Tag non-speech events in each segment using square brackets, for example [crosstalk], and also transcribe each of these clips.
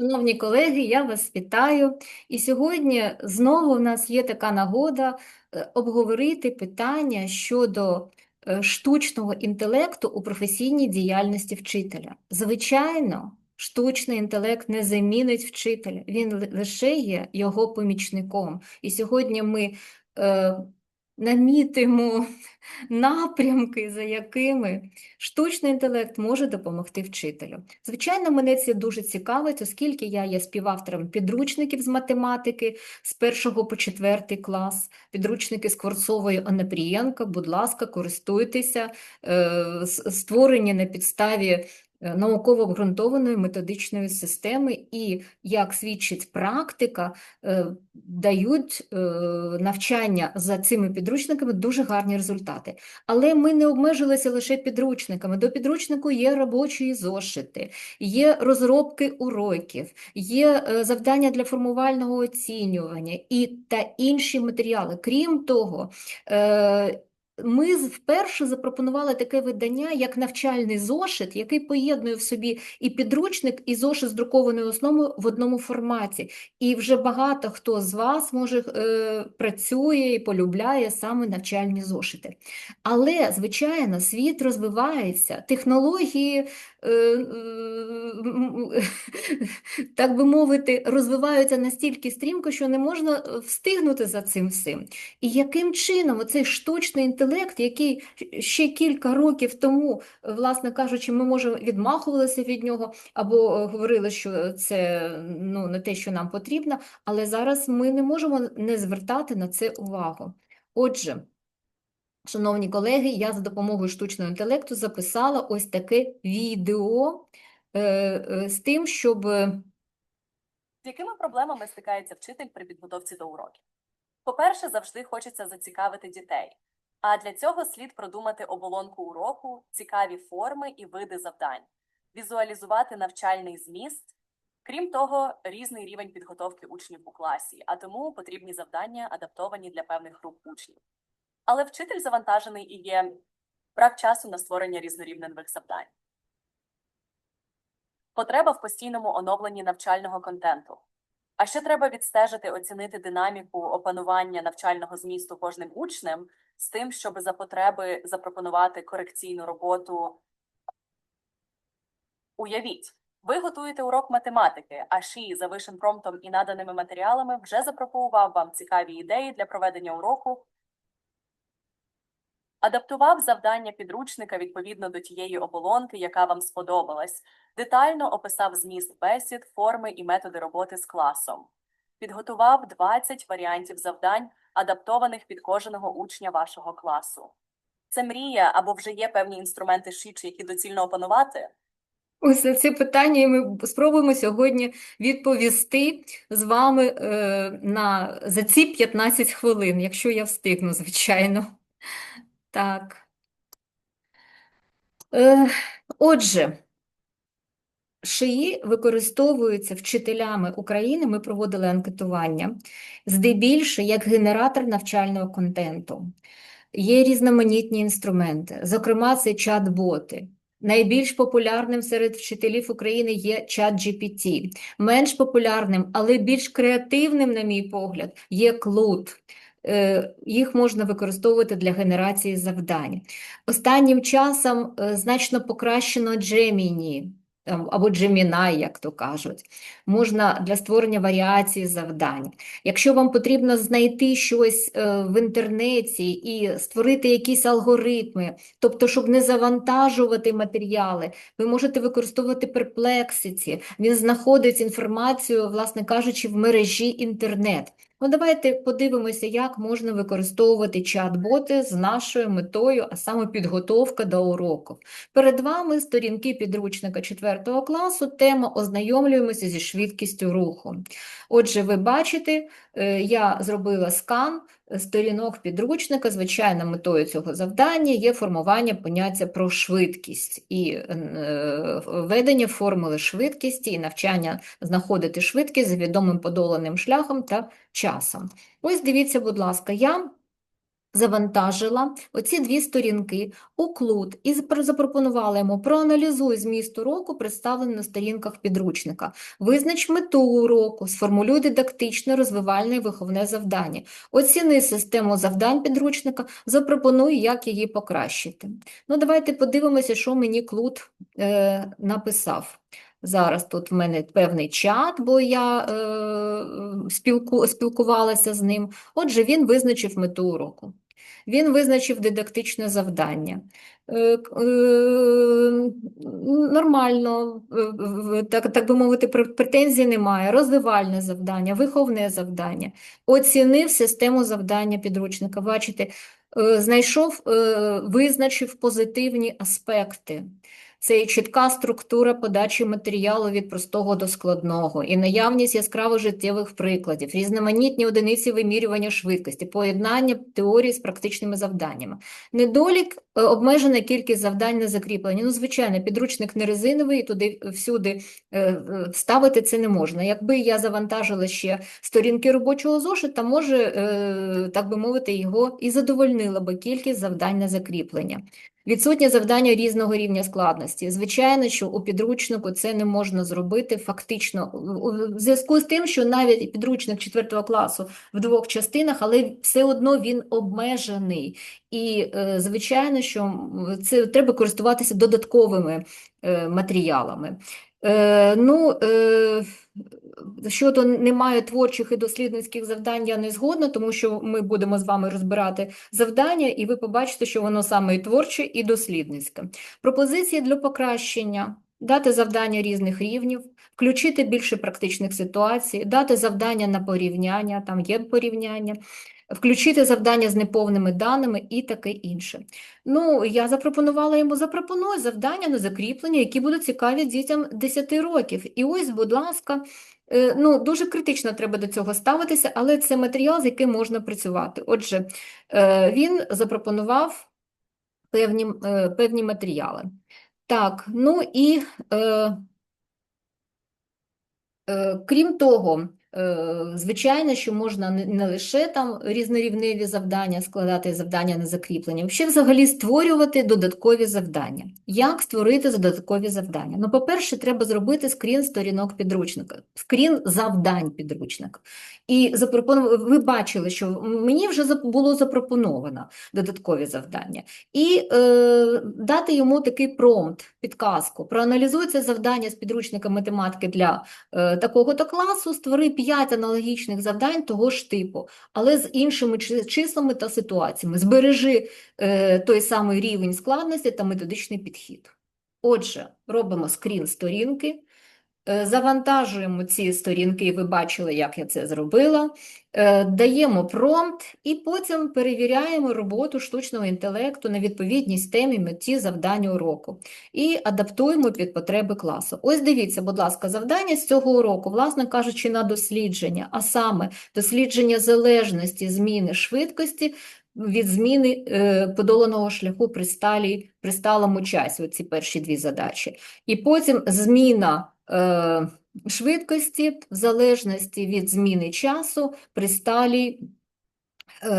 Шановні колеги, я вас вітаю. І сьогодні знову в нас є така нагода е, обговорити питання щодо е, штучного інтелекту у професійній діяльності вчителя. Звичайно, штучний інтелект не замінить вчителя, він лише є його помічником. І сьогодні ми е, намітимо напрямки, за якими штучний інтелект може допомогти вчителю. Звичайно, мене це дуже цікавить, оскільки я є співавтором підручників з математики з першого по четвертий клас, підручники Скворцової Онопрієнка. Будь ласка, користуйтеся, е, створені на підставі науково обґрунтованої методичної системи, і, як свідчить практика, е, дають е, навчання за цими підручниками дуже гарні результати. Але ми не обмежилися лише підручниками. До підручнику є робочі зошити, є розробки уроків, є е, завдання для формувального оцінювання і та інші матеріали. Крім того, е, ми вперше запропонували таке видання, як навчальний зошит, який поєднує в собі і підручник, і зошит з друкованою основою в одному форматі. І вже багато хто з вас може е, працює і полюбляє саме навчальні зошити. Але, звичайно, світ розвивається, технології, [laughs] так би мовити, розвиваються настільки стрімко, що не можна е, встигнути за цим всім. І яким чином оцей штучний інтелект, який ще кілька років тому, е, власне кажучи, ми може відмахувалися від нього або е, говорили, що це ну, не те, що нам потрібно, але зараз ми не можемо не звертати на це увагу. Отже, Шановні колеги, я за допомогою штучного інтелекту записала ось таке відео е, е, з тим, щоб е, З якими проблемами стикається вчитель при підготовці до уроків? По-перше, завжди хочеться зацікавити дітей. А для цього слід продумати оболонку уроку, цікаві форми і види завдань, візуалізувати навчальний зміст. Крім того, різний рівень підготовки учнів у класі, а тому потрібні завдання адаптовані для певних груп учнів. Але вчитель завантажений і є брак часу на створення різнорівневих завдань. Потреба в постійному оновленні навчального контенту. А ще треба відстежити, оцінити динаміку опанування навчального змісту кожним учнем з тим, щоб за потреби запропонувати корекційну роботу. Уявіть, ви готуєте урок математики, а ШІ за вишен промптом і наданими матеріалами вже запропонував вам цікаві ідеї для проведення уроку, адаптував завдання підручника відповідно до тієї оболонки, яка вам сподобалась, детально описав зміст бесід, форми і методи роботи з класом, підготував 20 варіантів завдань, адаптованих під кожного учня вашого класу. Це мрія або вже є певні інструменти шіч, які доцільно опанувати? ось на ці питання і ми спробуємо сьогодні відповісти з вами е, на, за ці 15 хвилин, якщо я встигну, звичайно. Так. Е, отже, шиї використовуються вчителями України, ми проводили анкетування, здебільшого як генератор навчального контенту. Є різноманітні інструменти, зокрема, це чат-боти. Найбільш популярним серед вчителів України є чат GPT. Менш популярним, але більш креативним, на мій погляд, є Клуд. Е, Їх можна використовувати для генерації завдань. Останнім часом е, значно покращено Gemini або Gemini, як то кажуть. Можна для створення варіацій завдань. Якщо вам потрібно знайти щось е, в інтернеті і створити якісь алгоритми, тобто, щоб не завантажувати матеріали, ви можете використовувати Perplexity. Він знаходить інформацію, власне кажучи, в мережі інтернет. Ну, давайте подивимося, як можна використовувати чат-боти з нашою метою, а саме підготовка до уроку. Перед вами сторінки підручника 4 класу, тема «Ознайомлюємося зі швидкістю руху». Отже, ви бачите, е, я зробила скан сторінок підручника. Звичайно, метою цього завдання є формування поняття про швидкість і е, введення формули швидкості і навчання знаходити швидкість за відомим подоланим шляхом та часом. Ось дивіться, будь ласка, я завантажила оці дві сторінки у клуд і запропонувала йому проаналізуй зміст уроку, представлений на сторінках підручника. Визнач мету уроку, сформулюй дидактичне, розвивальне і виховне завдання. Оціни систему завдань підручника, запропонуй, як її покращити. Ну, давайте подивимося, що мені клуд е, написав. Зараз тут в мене певний чат, бо я е, спілку, спілкувалася з ним. Отже, він визначив мету уроку. Він визначив дидактичне завдання. Е, е, Нормально, е, так, так би мовити, претензій немає. Розвивальне завдання, виховне завдання. Оцінив систему завдання підручника. Бачите, знайшов, визначив позитивні аспекти. Це і чітка структура подачі матеріалу від простого до складного, і наявність яскраво життєвих прикладів, різноманітні одиниці вимірювання швидкості, поєднання теорії з практичними завданнями. Недолік обмежена кількість завдань на закріплення. Ну, звичайно, підручник не резиновий, туди всюди е, е, вставити це не можна. Якби я завантажила ще сторінки робочого зошита, може, е, так би мовити, його і задовольнила би кількість завдань на закріплення. Відсутнє завдання різного рівня складності. Звичайно, що у підручнику це не можна зробити фактично у- зв'язку з тим, що навіть підручник 4 класу в двох частинах, але все одно він обмежений. І, е, звичайно, що це треба користуватися додатковими е, матеріалами. Е, Ну, е, щодо немає творчих і дослідницьких завдань, я не згодна, тому що ми будемо з вами розбирати завдання, і ви побачите, що воно саме і творче, і дослідницьке. Пропозиції для покращення. Дати завдання різних рівнів, включити більше практичних ситуацій, дати завдання на порівняння, там є порівняння, включити завдання з неповними даними і таке інше. Ну, я запропонувала йому запропонуй завдання на закріплення, які будуть цікаві дітям 10 років. І ось, будь ласка, е, ну, дуже критично треба до цього ставитися, але це матеріал, з яким можна працювати. Отже, е, він запропонував певні, е, певні матеріали. Так, ну і е, Е, Крім того, звичайно, що можна не не лише там різнорівневі завдання, складати завдання на закріплення, ще взагалі створювати додаткові завдання. Як створити додаткові завдання? Ну, по-перше, треба зробити скрін сторінок підручника, скрін завдань підручника. І запропонували, ви бачили, що мені вже було запропоновано додаткові завдання. І е, дати йому такий промпт, підказку. Проаналізуй це завдання з підручника математики для е, такого-то класу, створи 5 аналогічних завдань того ж типу, але з іншими числами та ситуаціями. Збережи е, той самий рівень складності та методичний підхід. Отже, робимо скрін сторінки, завантажуємо ці сторінки, ви бачили, як я це зробила, е, даємо промпт і потім перевіряємо роботу штучного інтелекту на відповідність темі меті завдання уроку і адаптуємо під потреби класу. Ось дивіться, будь ласка, завдання з цього уроку, власне кажучи, на дослідження, а саме дослідження залежності зміни швидкості від зміни е, подоланого шляху при сталій, при сталому часі, оці перші дві задачі. І потім зміна е, швидкості в залежності від зміни часу при сталій, е,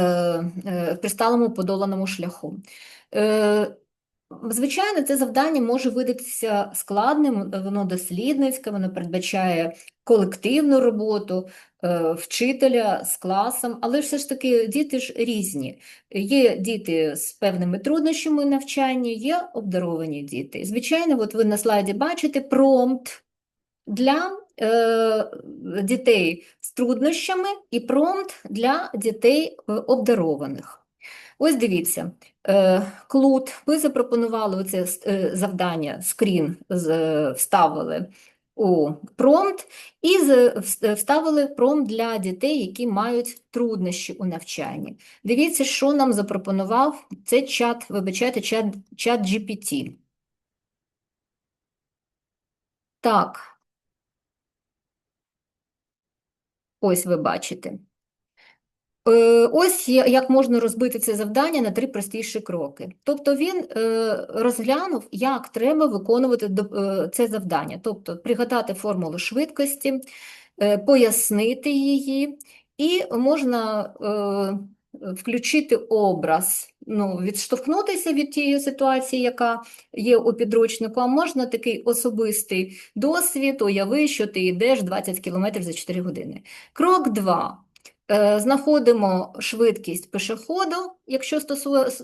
е, при сталому подоланому шляху. Е, Звичайно, це завдання може видатися складним, воно дослідницьке, воно передбачає колективну роботу е, вчителя з класом, але все ж таки діти ж різні. Є діти з певними труднощами навчання, є обдаровані діти. Звичайно, от ви на слайді бачите промпт для е, дітей з труднощами і промпт для дітей е, обдарованих. Ось дивіться, е, Клуд, ви запропонували оце е, завдання, скрін вставили у промпт і вставили промпт для дітей, які мають труднощі у навчанні. Дивіться, що нам запропонував це чат, вибачайте, чат, чат GPT. Так. Ось ви бачите. Е, Ось як можна розбити це завдання на три простіші кроки. Тобто він е, розглянув, як треба виконувати е, це завдання. Тобто пригадати формулу швидкості, пояснити її, і можна включити образ, ну, відштовхнутися від тієї ситуації, яка є у підручнику, а можна такий особистий досвід, уяви, що ти йдеш 20 км за 4 години. Крок 2. Знаходимо швидкість пешеходу, якщо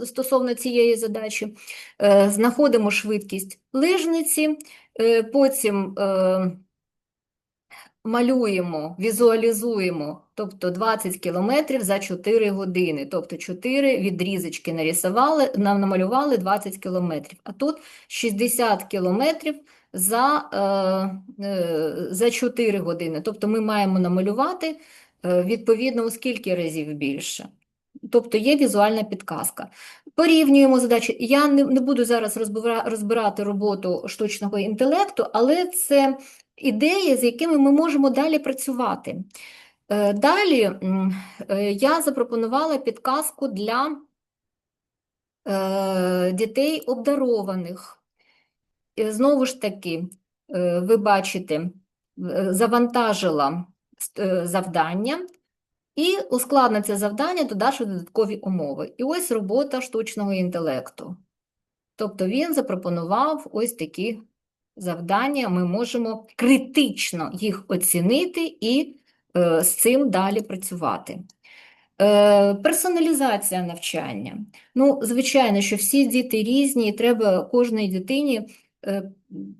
стосовно цієї задачі, Е, знаходимо швидкість лижниці, е, потім е, малюємо, візуалізуємо, тобто 20 кілометрів за 4 години, тобто 4 відрізочки нарисували, нам намалювали 20 кілометрів, а тут 60 кілометрів за, е, е, за 4 години, тобто ми маємо намалювати е, відповідно у скільки разів більше. Тобто є візуальна підказка. Порівнюємо задачі. Я не, не буду зараз розбира- розбирати роботу штучного інтелекту, але це ідеї, з якими ми можемо далі працювати. Е, Далі е, я запропонувала підказку для е, дітей обдарованих. Знову ж таки, ви бачите, завантажила завдання, і ускладнити це завдання, додавши додаткові умови. І ось робота штучного інтелекту. Тобто він запропонував ось такі завдання, ми можемо критично їх оцінити і е, з цим далі працювати. Е, персоналізація навчання. Ну, звичайно, що всі діти різні, і треба кожній дитині е,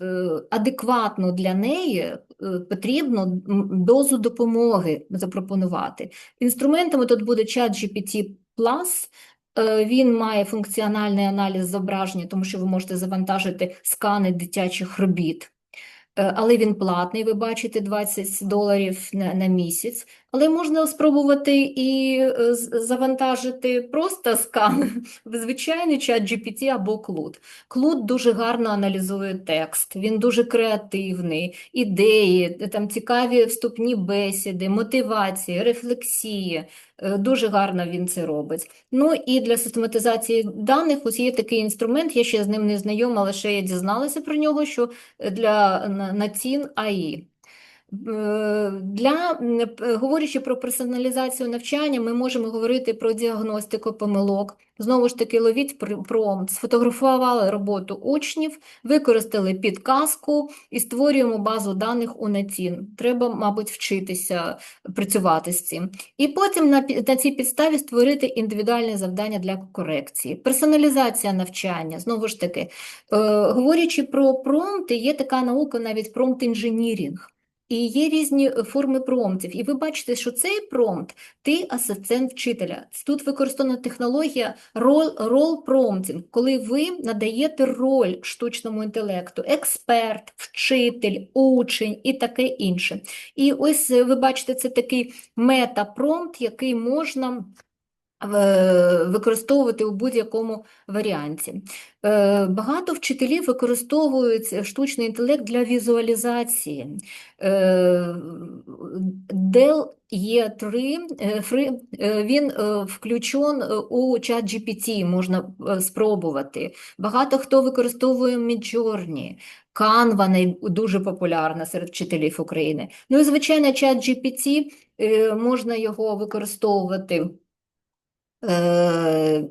е, адекватно для неї е, потрібно дозу допомоги запропонувати. Інструментами тут буде ChatGPT+, Е, Він має функціональний аналіз зображення, тому що ви можете завантажити скани дитячих робіт. Е, Але він платний, ви бачите, 20 доларів на, на місяць. Але можна спробувати і е, завантажити просто скан в звичайний чат GPT або Claude. Claude дуже гарно аналізує текст, він дуже креативний, ідеї, там цікаві вступні бесіди, мотивації, рефлексії. Е, Дуже гарно він це робить. Ну і для систематизації даних ось є такий інструмент, я ще з ним не знайома, лише я дізналася про нього, що для на- АІ. Е, Для, говорячи про персоналізацію навчання, ми можемо говорити про діагностику помилок. Знову ж таки, ловіть промпт, сфотографували роботу учнів, використали підказку і створюємо базу даних у НАЦІН. Треба, мабуть, вчитися працювати з цим. І потім на, на цій підставі створити індивідуальне завдання для корекції. Персоналізація навчання, знову ж таки, е, говорячи про промпти, є така наука навіть промпт-інженірінг. І є різні е, форми промптів. І ви бачите, що цей промпт – ти асистент вчителя. Тут використана технологія рол, промптінг, коли ви надаєте роль штучному інтелекту, експерт, вчитель, учень і таке інше. І ось е, ви бачите, це такий мета-промпт, який можна використовувати у будь-якому варіанті. Е, Багато вчителів використовують штучний інтелект для візуалізації. Е, Dell E3, е, фри- е, він включен у чат GPT, можна спробувати. Багато хто використовує Midjourney. Canva дуже популярна серед вчителів України. Ну і, звичайно, чат GPT, можна його використовувати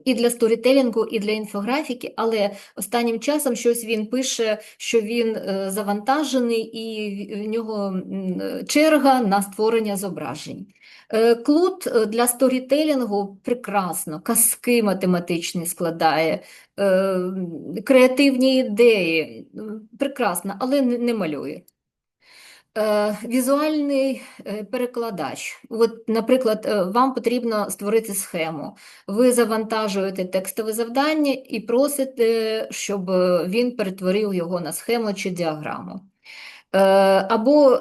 і для сторітелінгу, і для інфографіки, але останнім часом щось він пише, що він е, завантажений і в- нього е, черга на створення зображень. Е, Клуд е, для сторітелінгу прекрасно, казки математичні складає, е, креативні ідеї, прекрасно, але не малює. Е, Візуальний е, перекладач. От, наприклад, е, вам потрібно створити схему. Ви завантажуєте текстове завдання і просите, щоб він перетворив його на схему чи діаграму. Або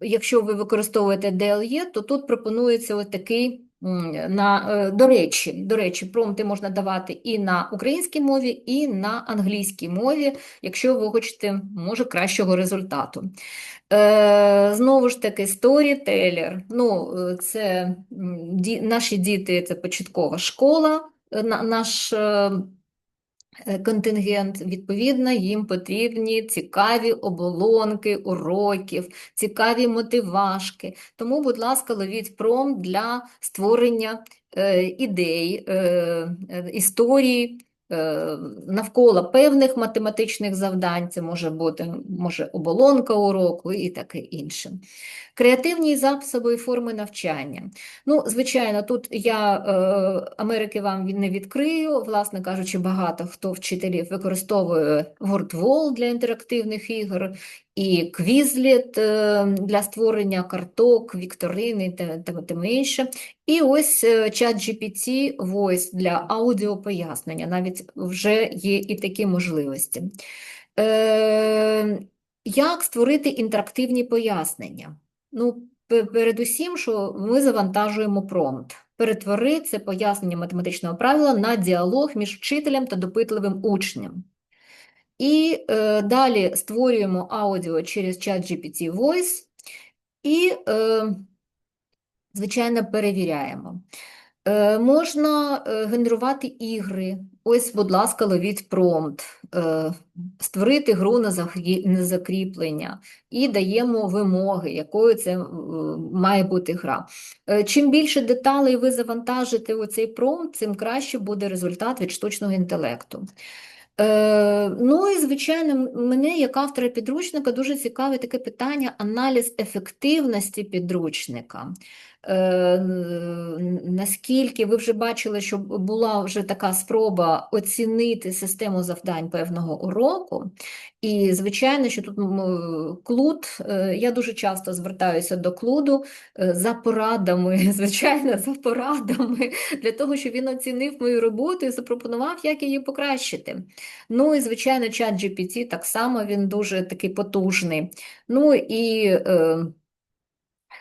якщо ви використовуєте DLE, то тут пропонується такий на, е, до речі, до речі, промпти можна давати і на українській мові, і на англійській мові, якщо ви хочете, може, кращого результату. Е, знову ж таки, сторітелер. Ну, це ді, наші діти, це початкова школа, е, на- наш е, контингент, відповідно, їм потрібні цікаві оболонки уроків, цікаві мотивашки. Тому, будь ласка, ловіть пром для створення е, ідей, е, е, історій е, навколо певних математичних завдань. Це може бути може оболонка уроку і таке інше. Креативні засоби і форми навчання. Ну, звичайно, тут я е, Америки вам не відкрию. Власне кажучи, багато хто вчителів використовує WordWall для інтерактивних ігор і Quizlet е, для створення карток, вікторини та, та інше. І ось е, ChatGPT Voice для аудіопояснення. Навіть вже є і такі можливості. Е, як створити інтерактивні пояснення? Ну, пе- передусім, що ми завантажуємо промпт. Перетвори це пояснення математичного правила на діалог між вчителем та допитливим учнем. І е, далі створюємо аудіо через ChatGPT Voice і, е, звичайно, перевіряємо. Е, можна е, генерувати ігри. Ось, будь ласка, ловіть промпт. Е, створити гру на закріплення і даємо вимоги, якою це е, має бути гра. Е, Чим більше деталей ви завантажите у цей промпт, тим краще буде результат від штучного інтелекту. Е, ну і, звичайно, мене, як автора підручника, дуже цікаве таке питання аналіз ефективності підручника. Е, Наскільки ви вже бачили, що була вже така спроба оцінити систему завдань певного уроку. І, звичайно, що тут клуд, е, я дуже часто звертаюся до клуду е, за порадами, [laughs] звичайно, за порадами, для того, щоб він оцінив мою роботу і запропонував, як її покращити. Ну і, звичайно, чат GPT так само, він дуже такий потужний. Ну і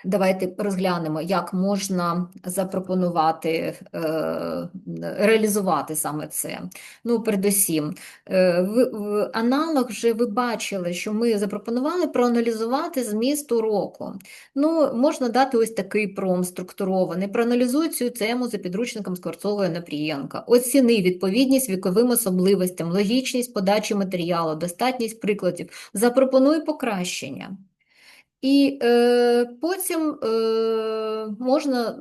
давайте розглянемо, як можна запропонувати, е, реалізувати саме це. Ну, передусім, е, в, аналог вже ви бачили, що ми запропонували проаналізувати зміст уроку. Ну, можна дати ось такий пром структурований. Проаналізуй цю тему за підручником Скворцової Напрієнка. Оціни відповідність віковим особливостям, логічність подачі матеріалу, достатність прикладів. Запропонуй покращення. І е, потім е, можна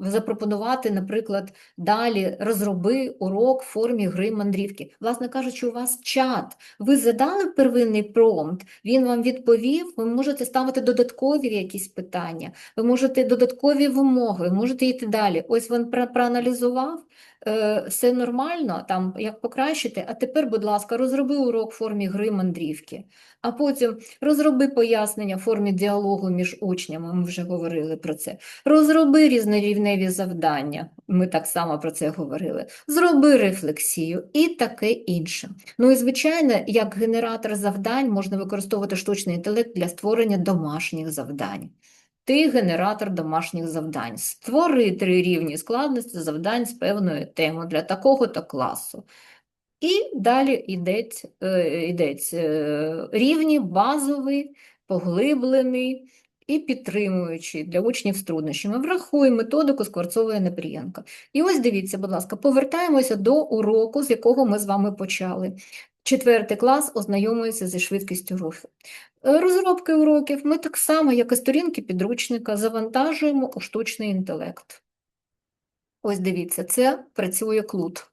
запропонувати, наприклад, далі розроби урок в формі гри мандрівки. Власне кажучи, у вас чат. Ви задали первинний промпт, він вам відповів, ви можете ставити додаткові якісь питання, ви можете додаткові вимоги, ви можете йти далі. Ось він проаналізував, е, все нормально, там як покращити, а тепер, будь ласка, розроби урок в формі гри мандрівки. А потім Розроби пояснення в формі діалогу між учнями, ми вже говорили про це. Розроби різнорівневі завдання, ми так само про це говорили. Зроби рефлексію і таке інше. Ну і звичайно, як генератор завдань можна використовувати штучний інтелект для створення домашніх завдань. Ти генератор домашніх завдань. Створи три рівні складності завдань з певною темою для такого-то класу. І далі йдеться, е, йдеться е, рівні, базовий, поглиблений і підтримуючий для учнів з труднощами. Врахуй методику Скворцової Напрієнка. І ось дивіться, будь ласка, повертаємося до уроку, з якого ми з вами почали. Четвертий клас ознайомується зі швидкістю руху. Е, Розробки уроків ми так само, як і сторінки підручника, завантажуємо у штучний інтелект. Ось дивіться, це працює клуд.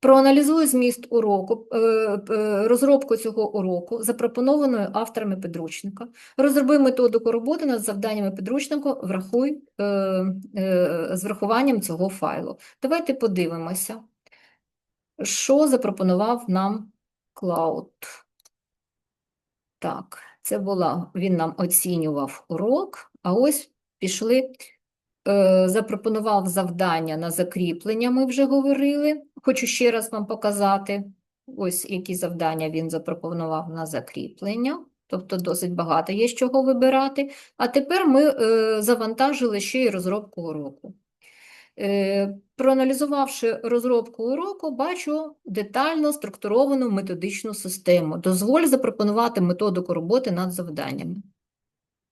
Проаналізуй зміст уроку, е, е, розробку цього уроку, запропонованою авторами підручника. Розроби методику роботи над завданнями підручника, врахуй е, з врахуванням цього файлу. Давайте подивимося, що запропонував нам Cloud. Так, це була, він нам оцінював урок, а ось пішли запропонував завдання на закріплення, ми вже говорили. Хочу ще раз вам показати, ось які завдання він запропонував на закріплення. Тобто досить багато є з чого вибирати. А тепер ми е, завантажили ще й розробку уроку. Е, проаналізувавши розробку уроку, бачу детально структуровану методичну систему. Дозволь запропонувати методику роботи над завданнями.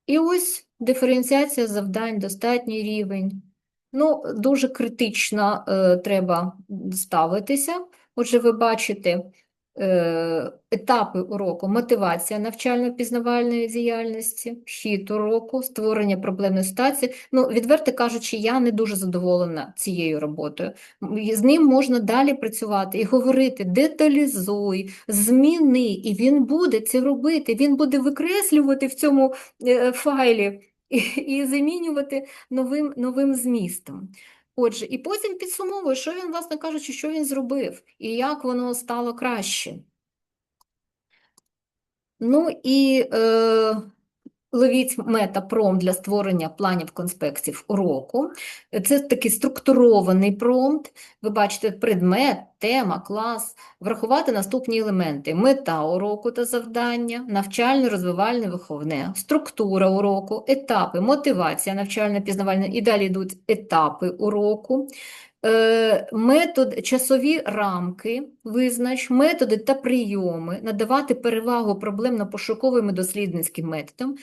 І ось диференціація завдань, достатній рівень. Ну, дуже критично е, треба ставитися Отже, ви бачите етапи уроку: мотивація навчально-пізнавальної діяльності, хід уроку, створення проблемної ситуації. Ну, відверто кажучи, я не дуже задоволена цією роботою. З ним можна далі працювати і говорити: деталізуй, зміни, і він буде це робити. Він буде викреслювати в цьому е, файлі і замінювати новим, новим змістом. Отже, і потім підсумовує, що він, власне кажучи, що він зробив і як воно стало краще. Ну і е, ловіть мета-промпт для створення планів конспектів уроку. Це такий структурований промпт. Ви бачите предмет, тема, клас, врахувати наступні елементи: мета уроку та завдання, навчальне, розвивальне, виховне, структура уроку, етапи, мотивація навчально-пізнавальна, і далі йдуть етапи уроку. Е, Метод, часові рамки визнач, методи та прийоми, надавати перевагу проблемно-пошуковим і дослідницьким методам,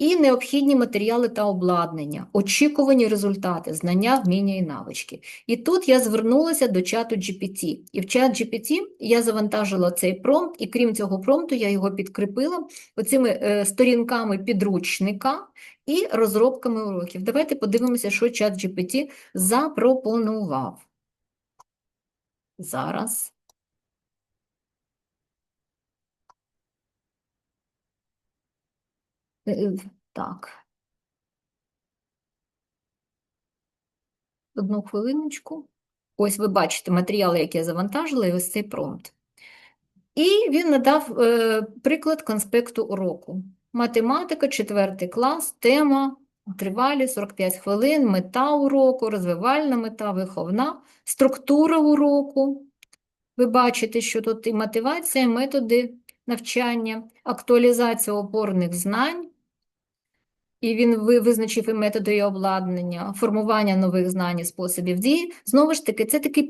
і необхідні матеріали та обладнання, очікувані результати, знання, вміння і навички. І тут я звернулася до чату GPT. І в чат GPT я завантажила цей промпт, і крім цього промпту, я його підкріпила оцими е, сторінками підручника і розробками уроків. Давайте подивимося, що чат GPT запропонував. Зараз. Е, е, Так. Одну хвилиночку. Ось ви бачите матеріали, які я завантажила, і ось цей промпт. І він надав е, приклад конспекту уроку. Математика, 4 клас, тема тривалі 45 хвилин, мета уроку, розвивальна мета, виховна, структура уроку. Ви бачите, що тут і мотивація, методи навчання, актуалізація опорних знань, і він визначив і методи і обладнання, формування нових знань і способів дії. Знову ж таки, це такий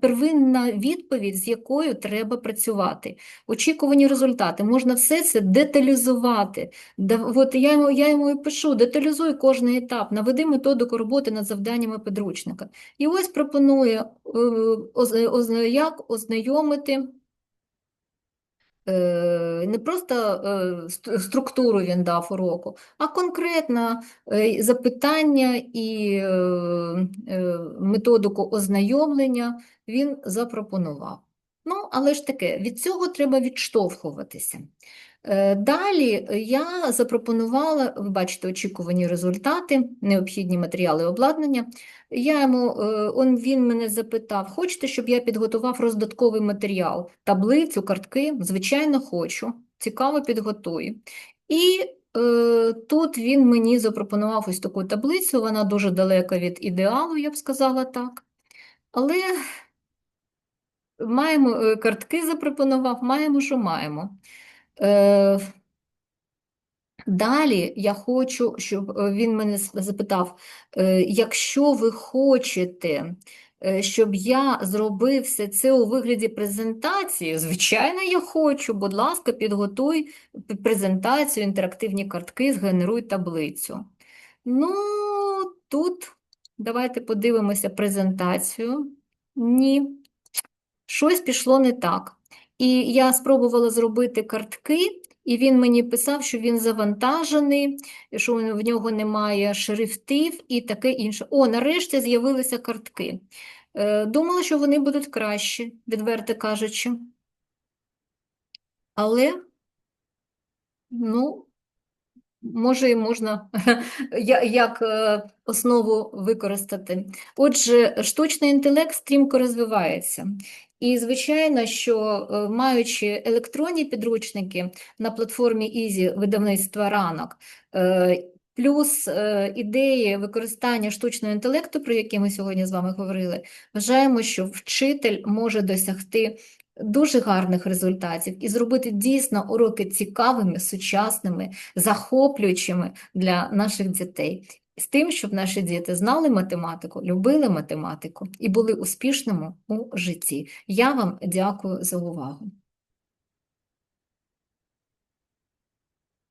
первинна відповідь, з якою треба працювати. Очікувані результати. Можна все це деталізувати. От я йому, я йому і пишу, деталізуй кожний етап, наведи методику роботи над завданнями підручника. І ось пропонує, е, як ознайомити не просто е, структуру він дав уроку, а конкретно е, запитання і е, методику ознайомлення він запропонував. Але ж таке, від цього треба відштовхуватися. Е, Далі я запропонувала, ви бачите, очікувані результати, необхідні матеріали обладнання. Я йому, е, он, він мене запитав, хочете, щоб я підготував роздатковий матеріал, таблицю, картки? Звичайно, хочу. Цікаво, підготую. І е, тут він мені запропонував ось таку таблицю, вона дуже далека від ідеалу, я б сказала так. Але маємо е, картки запропонував, маємо, що маємо. Е, Далі я хочу, щоб е, він мене запитав, е, якщо ви хочете, щоб я зробив все це у вигляді презентації, звичайно, я хочу. Будь ласка, підготуй презентацію, інтерактивні картки, згенеруй таблицю. Ну, тут давайте подивимося презентацію. Ні. Щось пішло не так. І я спробувала зробити картки, і він мені писав, що він завантажений, що в нього немає шрифтів і таке інше. О, нарешті з'явилися картки. Е, Думала, що вони будуть кращі, відверто кажучи. Але, ну, може, і можна [laughs] як е, основу використати. Отже, штучний інтелект стрімко розвивається. І, звичайно, що е, маючи електронні підручники на платформі Ізі видавництва ранок, е, плюс е, ідеї використання штучного інтелекту, про які ми сьогодні з вами говорили, вважаємо, що вчитель може досягти дуже гарних результатів і зробити дійсно уроки цікавими, сучасними, захоплюючими для наших дітей. З тим, щоб наші діти знали математику, любили математику і були успішними у житті. Я вам дякую за увагу.